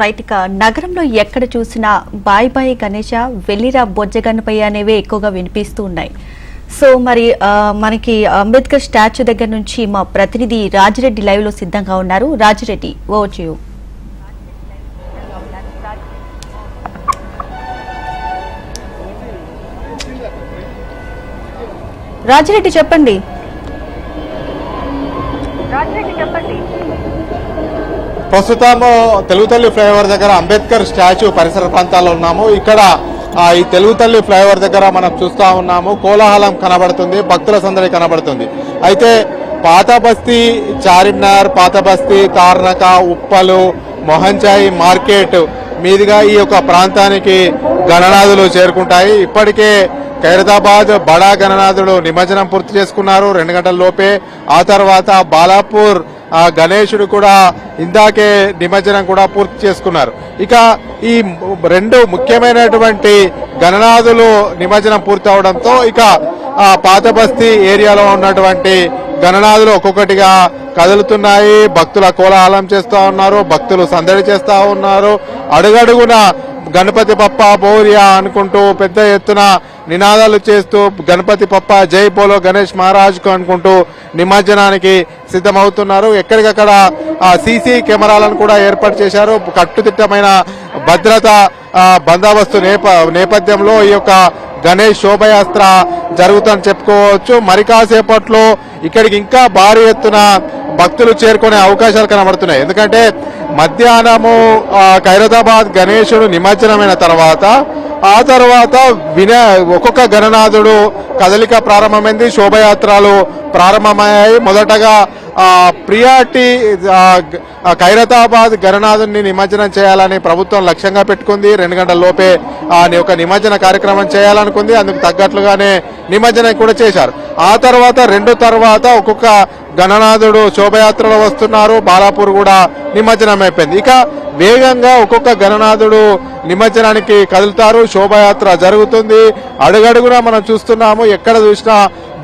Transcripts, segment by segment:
Right ఇక నగరంలో ఎక్కడ చూసినా బాయ్ బాయ్ గణేష వెల్లిరా బొజ్జగన్నపై అనేవి ఎక్కువగా వినిపిస్తూ ఉన్నాయి. సో మరి మనకి అంబేద్కర్ స్టాచ్యూ దగ్గర నుంచి మా ప్రతినిధి రాజిరెడ్డి లైవ్లో సిద్ధంగా ఉన్నారు. రాజిరెడ్డి ఓ చేయు రాజిరెడ్డి చెప్పండి. రాజిరెడ్డి చెప్పండి. ప్రస్తుతము తెలుగు తల్లి ఫ్లైఓవర్ దగ్గర అంబేద్కర్ స్టాచ్యూ పరిసర ప్రాంతాల్లో ఉన్నాము. ఇక్కడ ఈ తెలుగు తల్లి ఫ్లైఓవర్ దగ్గర మనం చూస్తా ఉన్నాము. కోలాహలం కనబడుతుంది భక్తుల సందడి కనబడుతుంది. అయితే పాత బస్తీ చార్మినార్ పాత బస్తీ తార్నక ఉప్పలు మొహంచాయి మార్కెట్ మీదుగా ఈ యొక్క ప్రాంతానికి గణనాథులు చేరుకుంటాయి. ఇప్పటికే ఖైరదాబాద్ బడా గణనాథుడు నిమజ్జనం పూర్తి చేసుకున్నారు. రెండు గంటల లోపే. ఆ తర్వాత బాలాపూర్ గణేశుడు కూడా ఇందాకే నిమజ్జనం కూడా పూర్తి చేసుకున్నారు. ఇక ఈ రెండు ముఖ్యమైనటువంటి గణనాథులు నిమజ్జనం పూర్తి అవడంతో ఇక ఆ ఏరియాలో ఉన్నటువంటి గణనాథులు ఒక్కొక్కటిగా కదులుతున్నాయి. భక్తుల కోలాహలం చేస్తూ ఉన్నారు భక్తులు సందడి చేస్తూ ఉన్నారు. అడుగడుగున గణపతి పప్ప బౌర్య అనుకుంటూ పెద్ద ఎత్తున నినాదాలు చేస్తూ గణపతి పప్ప జై బోలో గణేష్ మహారాజుకు అనుకుంటూ నిమజ్జనానికి సిద్ధమవుతున్నారు. ఎక్కడికక్కడ సీసీ కెమెరాలను కూడా ఏర్పాటు చేశారు. కట్టుదిట్టమైన భద్రత బందోబస్తు నేప నేపథ్యంలో ఈ యొక్క గణేష్ శోభయాత్ర జరుగుతుందని చెప్పుకోవచ్చు. మరి కాసేపట్లో ఇక్కడికి ఇంకా భారీ ఎత్తున భక్తులు చేరుకునే అవకాశాలు కనబడుతున్నాయి. ఎందుకంటే మధ్యాహ్నము ఖైరదాబాద్ ఖైరతాబాద్ గణేశుడు నిమజ్జనమైన తర్వాత ఆ తర్వాత విన ఒక్కొక్క గణనాథుడు కదలిక ప్రారంభమైంది. శోభయాత్రలు ప్రారంభమయ్యాయి. మొదటగా ప్రియార్టీ ఖైరతాబాద్ గరనాథుని నిమజ్జనం చేయాలని ప్రభుత్వం లక్ష్యంగా పెట్టుకుంది. రెండు గంటల లోపే ఒక నిమజ్జన కార్యక్రమం చేయాలనుకుంది. అందుకు తగ్గట్లుగానే నిమజ్జనం కూడా చేశారు. ఆ తర్వాత రెండు తర్వాత ఒక్కొక్క గణనాథుడు శోభయాత్రలో వస్తున్నారు. బాలాపూర్ కూడా నిమజ్జనం అయిపోయింది. ఇక వేగంగా ఒక్కొక్క గణనాథుడు నిమజ్జనానికి కదులుతారు. శోభయాత్ర జరుగుతుంది. అడుగడుగునా మనం చూస్తున్నాము ఎక్కడ చూసినా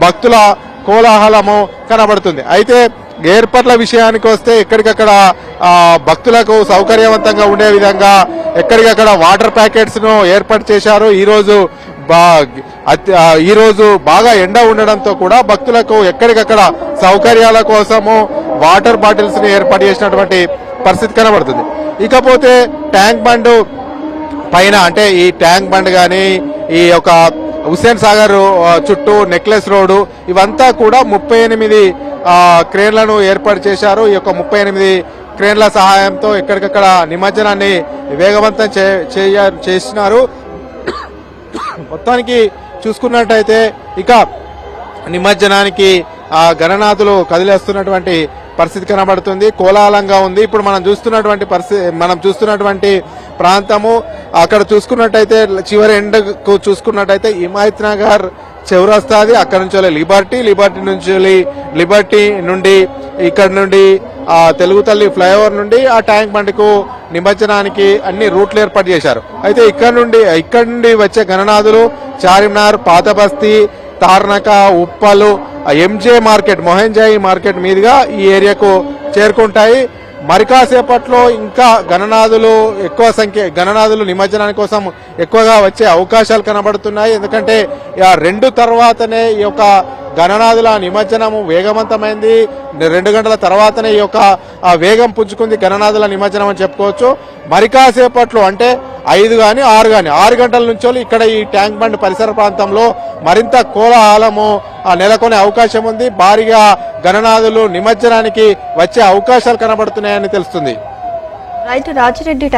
భక్తుల కోలాహలము కనబడుతుంది. అయితే ఏర్పాట్ల విషయానికి వస్తే ఎక్కడికక్కడ భక్తులకు సౌకర్యవంతంగా ఉండే విధంగా ఎక్కడికక్కడ వాటర్ ప్యాకెట్స్ను ఏర్పాటు చేశారు. ఈరోజు ఈరోజు బా ఈ రోజు బాగా ఎండ ఉండడంతో కూడా భక్తులకు ఎక్కడికక్కడ సౌకర్యాల కోసము వాటర్ బాటిల్స్ని ఏర్పాటు చేసినటువంటి పరిస్థితి కనబడుతుంది. ఇకపోతే ట్యాంక్ బండ్ పైన అంటే ఈ ట్యాంక్ బండ్ కానీ ఈ యొక్క హుస్సేన్ సాగర్ చుట్టూ నెక్లెస్ రోడ్డు ఇవంతా కూడా ముప్పై ఎనిమిది క్రేన్లను ఏర్పాటు చేశారు. ఈ యొక్క ముప్పై ఎనిమిది క్రేన్ల సహాయంతో ఎక్కడికక్కడ నిమజ్జనాన్ని వేగవంతం చే- చేయ- చేసినారు. మొత్తానికి చూసుకున్నట్టయితే ఇక నిమజ్జనానికి ఆ గణనాథులు కదిలేస్తున్నటువంటి పరిస్థితి కనబడుతుంది. కోలాహలంగా ఉంది. ఇప్పుడు మనం చూస్తున్నటువంటి పరిస్థితి మనం చూస్తున్నటువంటి ప్రాంతము అక్కడ చూసుకున్నట్టయితే చివరి ఎండకు చూసుకున్నట్టయితే హిమాయత్ నగర్ చౌరస్తాది అక్కడ నుంచి వెళ్ళి లిబర్టీ లిబర్టీ నుంచి వెళ్ళి లిబర్టీ నుండి ఇక్కడ నుండి ఆ తెలుగు తల్లి ఫ్లైఓవర్ నుండి ఆ ట్యాంక్ బండ్కు నిమజ్జనానికి అన్ని రూట్లు ఏర్పాటు చేశారు. అయితే ఇక్కడ నుండి ఇక్కడ నుండి వచ్చే గణనాథులు Charminar Patabasti Tarnaka Uppal MJ market Mozamjahi market మీదుగా ఈ ఏరియాకు చేరుకుంటాయి. మరికాసేపట్లో ఇంకా గణనాథులు ఎక్కువ సంఖ్య గణనాథులు నిమజ్జనాని కోసం ఎక్కువగా వచ్చే అవకాశాలు కనబడుతున్నాయి. ఎందుకంటే ఆ రెండు తర్వాతనే ఈ యొక్క గణనాథుల నిమజ్జనము వేగవంతమైంది. రెండు గంటల తర్వాతనే ఈ యొక్క వేగం పుంజుకుంది గణనాథుల నిమజ్జనం అని చెప్పుకోవచ్చు. మరికాసేపట్లో అంటే ఐదు కానీ ఆరు కానీ ఆరు గంటల నుంచి ఇక్కడ ఈ ట్యాంక్ బండ్ పరిసర ప్రాంతంలో మరింత కోలాహలము ఆ, నెలకొనే అవకాశం ఉంది. భారీగా గణనాథులు నిమజ్జనానికి వచ్చే అవకాశాలు కనబడుతున్నాయని తెలుస్తుంది. రైట్ రాజిరెడ్డి